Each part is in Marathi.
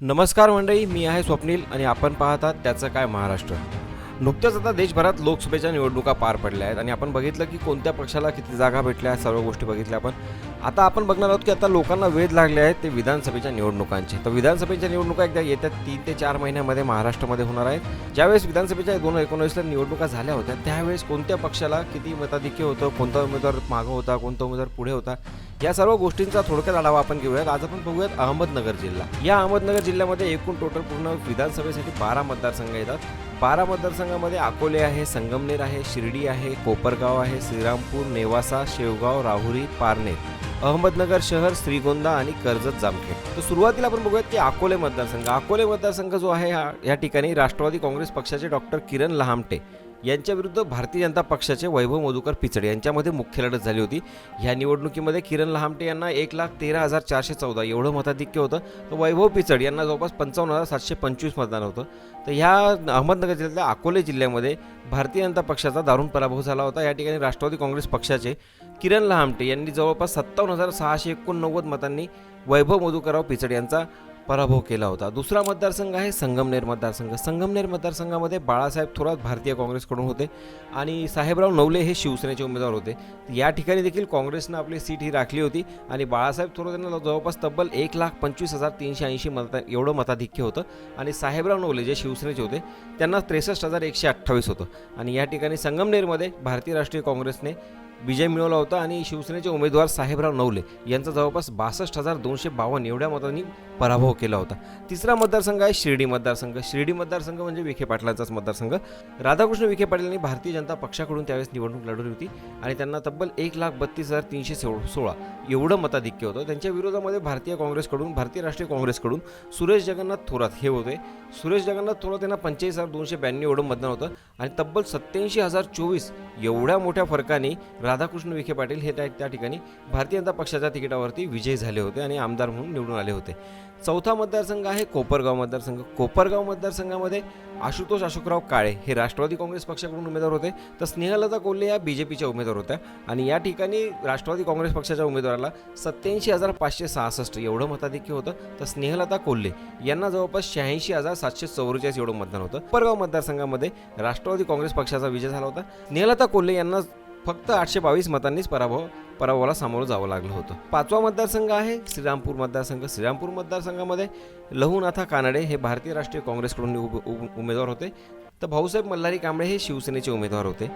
नमस्कार मंडळी मी आहे स्वप्नील आणि आपण पाहतात त्याचं काय महाराष्ट्र. नुकत्याच आता देशभरात लोकसभेच्या निवडणुका पार पडल्या आहेत आणि आपण बघितलं की कोणत्या पक्षाला किती जागा भेटल्या सर्व गोष्टी बघितल्या आपण. आता आपण बघणार आहोत की आता लोकांना वेध लागले आहेत ते विधानसभेच्या निवडणुकांचे. तर विधानसभेच्या निवडणुका एकदा येत्या तीन ते चार महिन्यामध्ये महाराष्ट्रामध्ये होणार आहेत. ज्यावेळेस विधानसभेच्या दोन हजार एकोणीसला निवडणुका झाल्या होत्या त्यावेळेस कोणत्या पक्षाला किती मताधिक्य होतं कोणता उमेदवार मागं होता कोणता उमेदवार पुढे होता या सर्व गोष्टींचा थोडक्यात आढावा आपण घेऊयात. आज आपण बघूयात अहमदनगर जिल्हा. या अहमदनगर जिल्ह्यामध्ये एकूण टोटल पूर्ण विधानसभेसाठी बारा मतदारसंघ येतात. बारा मतदारसंघामध्ये अकोले आहे संगमनेर आहे शिर्डी आहे कोपरगाव आहे श्रीरामपूर नेवासा शेवगाव राहुरी पारनेर. अहमदनगर शहर श्रीगोंदा आणि कर्जत जामखेड. तर सुरुवातीला आपण बघूयात की अकोले मतदारसंघ. अकोले मतदारसंघ जो आहे हा या ठिकाणी राष्ट्रवादी काँग्रेस पक्षाचे डॉक्टर किरण लहामटे. यांच्या विरुद्ध भारतीय जनता पक्षाचे वैभव मधुकर पिचड यांच्यामध्ये मुख्य लढत झाली होती. ह्या निवडणुकीमध्ये किरण लहामटे यांना एक लाख तेरा हजार चारशे चौदा एवढं मताधिक्य होतं. तर वैभव पिचड यांना जवळपास पंचावन्न हजार सातशे पंचवीस मतदान होतं. तर ह्या अहमदनगर जिल्ह्यातल्या अकोले जिल्ह्यामध्ये भारतीय जनता पक्षाचा दारुण पराभव झाला होता. या ठिकाणी राष्ट्रवादी काँग्रेस पक्षाचे किरण लहामटे यांनी जवळपास सत्तावन्न हजार सहाशे एकोणनव्वद मतांनी वैभव मधुकरराव पिचड यांचा पराभव केला होता. दुसरा मतदारसंघ आहे संगमनेर मतदारसंघ. संगमनेर मतदारसंघामध्ये बाळासाहेब थोरात भारतीय काँग्रेसकडून होते आणि साहेबराव नवले हे शिवसेनेचे उमेदवार होते. या ठिकाणी देखील काँग्रेसनं आपली सीट ही राखली होती आणि बाळासाहेब थोरात यांना जवळपास तब्बल एक लाख पंचवीस हजार तीनशे ऐंशी मता एवढं मताधिक्य होतं आणि साहेबराव नवले जे शिवसेनेचे होते त्यांना त्रेसष्ट हजार एकशे अठ्ठावीस होतं. आणि या ठिकाणी संगमनेरमध्ये भारतीय राष्ट्रीय काँग्रेसने विजय मिळवला होता आणि शिवसेनेचे उमेदवार साहेबराव नवले यांचा जवळपास बासष्ट हजार दोनशे बावन्न एवढ्या मतांनी पराभव केला होता. तिसरा मतदारसंघ आहे शिर्डी मतदारसंघ. शिर्डी मतदारसंघ म्हणजे विखे पाटलांचाच मतदारसंघ. राधाकृष्ण विखे पाटील यांनी भारतीय जनता पक्षाकडून त्यावेळेस निवडणूक लढवली होती आणि त्यांना तब्बल एक लाख बत्तीस हजार तीनशे सो सोळा एवढं मताधिक्य होतं. त्यांच्या विरोधामध्ये भारतीय काँग्रेसकडून भारतीय राष्ट्रीय काँग्रेसकडून सुरेश जगन्नाथ थोरात हे होते. सुरेश जगन्नाथ थोरात यांना पंचेचाळीस हजार दोनशे ब्याण्णव एवढं मतदान होतं आणि तब्बल सत्याऐंशी हजार चोवीस एवढ्या मोठ्या फरकाने राधाकृष्ण विखे पाटील हे त्या त्या ठिकाणी भारतीय जनता पक्षाच्या तिकिटावरती विजयी झाले होते आणि आमदार म्हणून निवडून आले होते. चौथा मतदारसंघ आहे कोपरगाव मतदारसंघ. कोपरगाव मतदारसंघामध्ये आशुतोष अशोकराव काळे हे राष्ट्रवादी काँग्रेस पक्षाकडून उमेदवार होते तर स्नेहलता कोल्हे या बी जे पीच्या उमेदवार होत्या. आणि या ठिकाणी राष्ट्रवादी काँग्रेस पक्षाच्या उमेदवाराला सत्याऐंशी हजार पाचशे सहासष्ट एवढं मताधिक्य होतं तर स्नेहलता कोल्हे यांना जवळपास शहाऐंशी हजार सातशे चौवेचाळीस एवढं मतदान होतं. कोपरगाव मतदारसंघामध्ये राष्ट्रवादी काँग्रेस पक्षाचा विजय झाला होता. स्नेहलता कोल्हे यांना फक्त आठशे बावीस मतांनीच पराभव पराभवाला सामोरं जावं लागलं होतं. पाचवा मतदारसंघ आहे श्रीरामपूर मतदारसंघ. श्रीरामपूर मतदारसंघामध्ये लहुनाथा कानडे हे भारतीय राष्ट्रीय काँग्रेसकडून उमेदवार होते. तर भाऊसाहेब मल्हारी कांबळे हे शिवसेनेचे उमेदवार होते.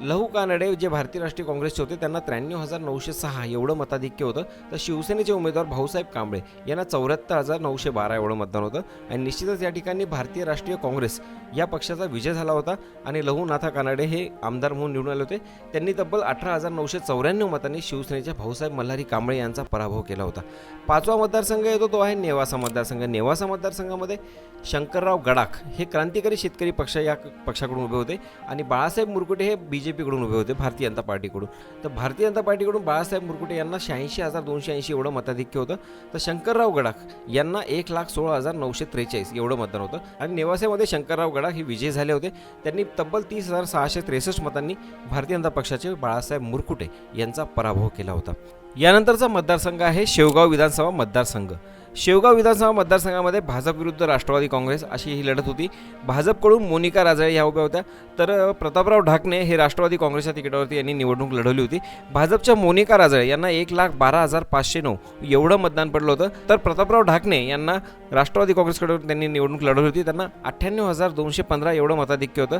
लहू कानडे जे भारतीय राष्ट्रीय काँग्रेसचे होते त्यांना त्र्याण्णव हजार नऊशे सहा एवढं मताधिक्य होतं. तर शिवसेनेचे उमेदवार भाऊसाहेब कांबळे यांना चौऱ्याहत्तर हजार नऊशे बारा एवढं मतदान होतं. आणि निश्चितच या ठिकाणी भारतीय राष्ट्रीय काँग्रेस या पक्षाचा विजय झाला होता. आणि लहू नाथा कानडे हे आमदार म्हणून निवडून आले होते. त्यांनी तब्बल अठरा हजार नऊशे चौऱ्याण्णव मतांनी शिवसेनेच्या भाऊसाहेब मल्हारी कांबळे यांचा पराभव केला होता. पाचवा मतदारसंघ येतो तो आहे नेवासा मतदारसंघ. नेवासा मतदारसंघामध्ये शंकरराव गडाख हे क्रांतिकारी शेतकरी पक्ष या पक्षाकडून उभे होते. आणि बाळासाहेब मुरकुटे हे बी जे पीकडून उभे होते भारतीय जनता पार्टीकडून. तर भारतीय जनता पार्टीकडून बाळासाहेब मुरकुटे यांना शहाऐंशी हजार दोनशे ऐंशी एवढं मताधिक्य होतं. तर शंकरराव गडाख यांना एक लाख सोळा हजार नऊशे त्रेचाळीस एवढं मतदान होतं. आणि नेवासेमध्ये शंकरराव गडाख हे विजय झाले होते. त्यांनी तब्बल तीस हजार सहाशे त्रेसष्ट मतांनी भारतीय जनता पक्षाचे बाळासाहेब मुरकुटे यांचा पराभव केला होता. यानंतरचा मतदारसंघ आहे शेवगाव विधानसभा मतदारसंघ. शेवगाव विधानसभा मतदारसंघामध्ये भाजप विरुद्ध राष्ट्रवादी काँग्रेस अशी ही लढत होती. भाजपकडून मोनिका राजाळे ह्या उभ्या होत्या. तर प्रतापराव ढाकणे हे राष्ट्रवादी काँग्रेसच्या तिकिटावरती यांनी निवडणूक लढवली होती. भाजपच्या मोनिका राजाळे यांना एक लाख बारा हजार पाचशे नऊ एवढं मतदान पडलं होतं. तर प्रतापराव ढाकणे यांना राष्ट्रवादी काँग्रेसकडून त्यांनी निवडणूक लढवली होती. त्यांना अठ्ठ्याण्णव हजार दोनशे पंधरा एवढं मताधिक्य होतं.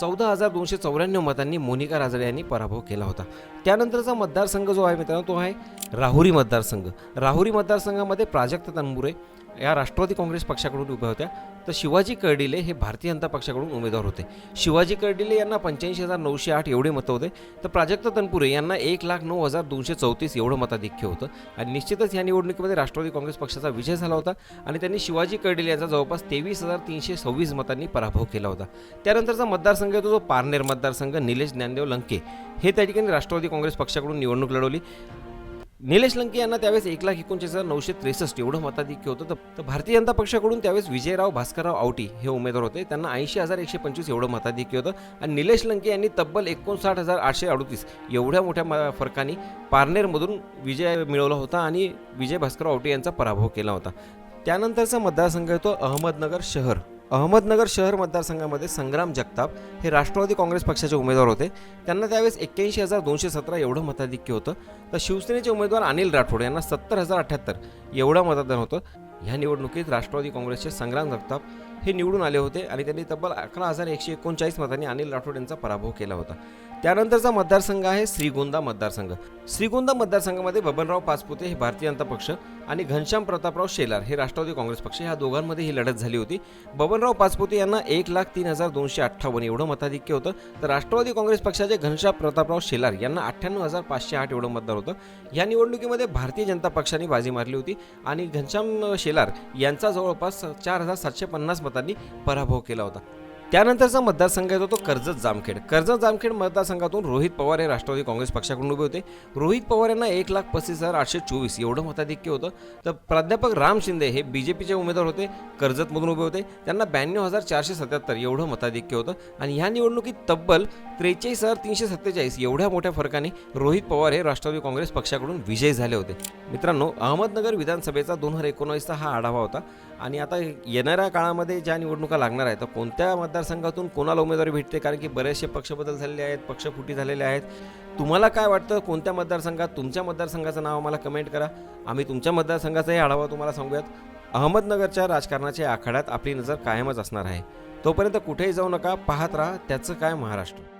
चौदा हजार दोनशे चौऱ्याण्णव मतांनी मोनिका राजळे यांनी पराभव केला होता. त्यानंतरचा मतदारसंघ जो आहे मित्रांनो तो आहे राहुरी मतदारसंघ. राहुरी मतदारसंघामध्ये प्राजक्त तनमुरे या राष्ट्रवादी काँग्रेस पक्षाकडून उभ्या होत्या. तर शिवाजी कर्डिले हे भारतीय जनता पक्षाकडून उमेदवार होते. शिवाजी कर्डिले यांना पंच्याऐंशी हजार नऊशे आठ एवढे मतं होते. तर प्राजक्त तनपुरे यांना एक लाख नऊ हजार दोनशे चौतीस एवढं मताधिक्य होतं. आणि निश्चितच या निवडणुकीमध्ये राष्ट्रवादी काँग्रेस पक्षाचा विजय झाला होता. आणि त्यांनी शिवाजी कर्डिले यांचा जवळपास तेवीस हजार तीनशे सव्वीस मतांनी पराभव केला होता. त्यानंतरचा मतदारसंघ येतो जो पारनेर मतदारसंघ निलेश ज्ञानदेव लंके. हे त्या ठिकाणी राष्ट्रवादी काँग्रेस पक्षाकडून निवडणूक लढवली. निलेश लंके यांना त्यावेळेस एक लाख एकोणचाळीस हजार नऊशे त्रेसष्ट एवढं मताधिक्य होतं. तर- भारतीय जनता पक्षाकडून त्यावेळेस विजयराव भास्करराव आवटी हे उमेदवार होते. त्यांना ऐंशी हजार एकशे पंचवीस एवढं मताधिक्य होतं. आणि निलेश लंके यांनी तब्बल एकोणसाठ हजार आठशे अडतीस एवढ्या मोठ्या म- फरकाने पारनेरमधून विजय मिळवला होता आणि विजय भास्करराव आवटी यांचा पराभव केला होता. त्यानंतरचा मतदारसंघ येतो अहमदनगर शहर. अहमदनगर शहर मतदारसंघामध्ये संग्राम जगताप हे राष्ट्रवादी काँग्रेस पक्षाचे उमेदवार होते. त्यांना त्यावेळेस एक्क्याऐंशी हजार दोनशे सतरा एवढं मताधिक्य होतं. तर शिवसेनेचे उमेदवार अनिल राठोड यांना सत्तर हजार अठ्ठ्याहत्तर एवढं मतदान होतं. ह्या निवडणुकीत राष्ट्रवादी काँग्रेसचे संग्राम जगताप हे निवडून आले होते आणि त्यांनी तब्बल अकरा हजार एकशे एकोणचाळीस मतांनी अनिल राठोड यांचा पराभव केला होता. त्यानंतरचा मतदारसंघ आहे श्रीगोंदा मतदारसंघ. श्रीगोंदा मतदारसंघामध्ये बबनराव पाचपुते हे भारतीय जनता पक्ष आणि घनश्याम प्रतापराव शेलार हे राष्ट्रवादी काँग्रेस पक्ष ह्या दोघांमध्ये ही लढत झाली होती. बबनराव पाचपुते यांना एक लाख तीन हजार दोनशे अठ्ठावन्न एवढं मताधिक्य होतं. तर राष्ट्रवादी काँग्रेस पक्षाचे घनश्याम प्रतापराव शेलार यांना अठ्ठ्याण्णव हजार पाचशे आठ एवढं मतदार होतं. या निवडणुकीमध्ये भारतीय जनता पक्षाने बाजी मारली होती आणि घनश्याम शेलार यांचा जवळपास चार हजार सातशे पन्नास मत मतांनी पराभव केला होता. त्यानंतरचा मतदारसंघ येतो तो कर्जत जामखेड. कर्जत जामखेड मतदारसंघातून रोहित पवार हे राष्ट्रवादी काँग्रेस पक्षाकडून उभे होते. रोहित पवार यांना एक लाख पस्तीस हजार आठशे चोवीस एवढं मताधिक्य होतं. तर प्राध्यापक राम शिंदे हे बी जे पीचे उमेदवार होते कर्जतमधून उभे होते. त्यांना ब्याण्णव हजार चारशे सत्याहत्तर एवढं मताधिक्य होतं. आणि ह्या निवडणुकीत तब्बल त्रेचाळीस हजार तीनशे सत्तेचाळीस एवढ्या मोठ्या फरकाने रोहित पवार हे राष्ट्रवादी काँग्रेस पक्षाकडून विजयी झाले होते. मित्रांनो अहमदनगर विधानसभेचा दोन हजार एकोणावीसचा हा आढावा होता. आणि आता येणाऱ्या काळामध्ये ज्या निवडणुका लागणार आहेत तर कोणत्या मतदार मतदारसंघातून कोणाला उमेदवारी भेटते? कारण की बरेचसे पक्ष बदल झालेले आहेत पक्ष फुटी झालेले आहेत. तुम्हाला काय वाटतं? कोणत्या मतदारसंघात? तुमच्या मतदारसंघाचं नाव आम्हाला कमेंट करा. आम्ही तुमच्या मतदारसंघाचाही आढावा तुम्हाला सांगूयात. अहमदनगरच्या राजकारणाच्या आखाड्यात आपली नजर कायमच असणार आहे. तोपर्यंत कुठेही जाऊ नका पाहत राहा. त्याचं काय महाराष्ट्र?